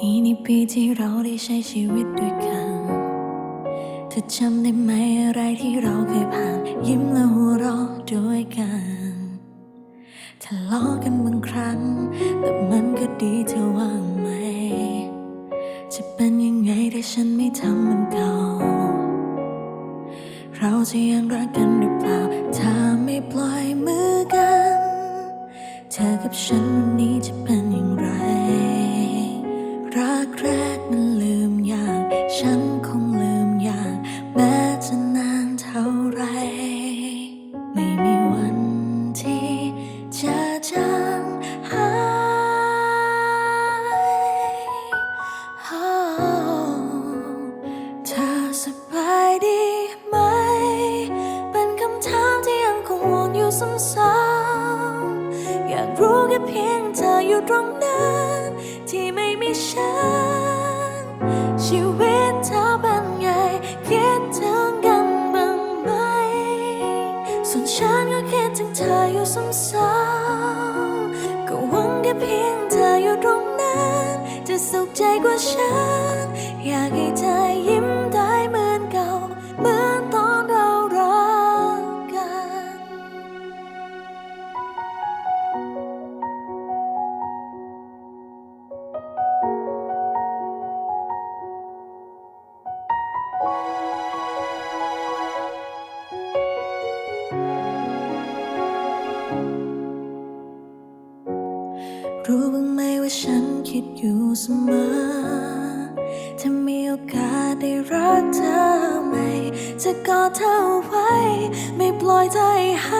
นี้ในปีที่เราได้ใช้ชีวิตด้วยกัน เธอจำได้ไหมอะไรที่เราเคยผ่าน ยิ้มและหัวเราะด้วยกันทะเลาะกันบางครั้ง แต่มันก็ดีเธอว่างไหม จะเป็นยังไงถ้าฉันไม่ทำมันเก่า เราจะยังรักกันหรือเปล่า จะจางหายเธอสบายดีไหม เป็นคำถามที่ยังคงวนอยู่ซ้ำๆอยากรู้แค่เพียงเธออยู่ตรงนั้นที่ไม่มีฉัน ชีวิตเธอเป็นไงคิดถึงกันบ้างไหม ส่วนฉันก็คิดถึงเธออยู่ซ้ำๆ ใจกว่าฉัน อยากให้เธอยิ้มได้เหมือนเก่า เหมือนตอนเรารักกัน รู้บ้างไหมว่า คิดอยู่เสมอถ้ามีโอกาสได้รักเธอไหมจะกอดเธอไว้ ไม่ปล่อยใจให้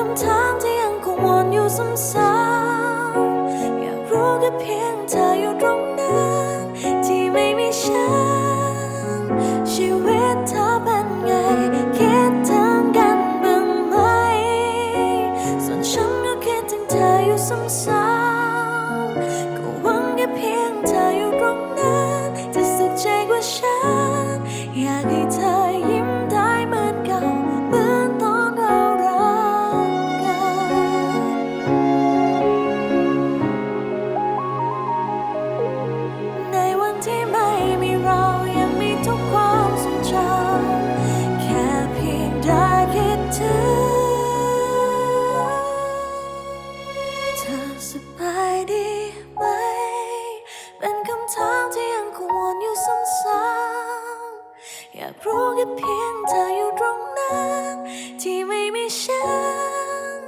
คำถามที่ยังคงวนอยู่ซ้ำๆอยากรู้แค่เพียงเธออยู่ตรงนั้นที่ไม่มีฉัน ชีวิตเธอเป็นไงคิดถึงกันบ้างไหม ส่วนฉันก็คิดถึงเธออยู่ซ้ำากรู้แค่เพียงเธออยู่ตรงนั้นที่ไม่มีฉัน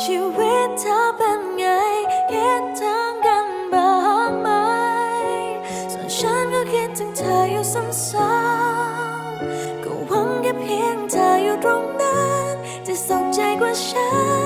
ชีวิตเธอเป็นไงคิดถึงกันบ้างไหมส่วนฉันก็คิดถึงเธออยู่ซ้ำๆก็หวังแค่เพียงเธออยู่ตรงนั้นจะสุขใจกว่าฉัน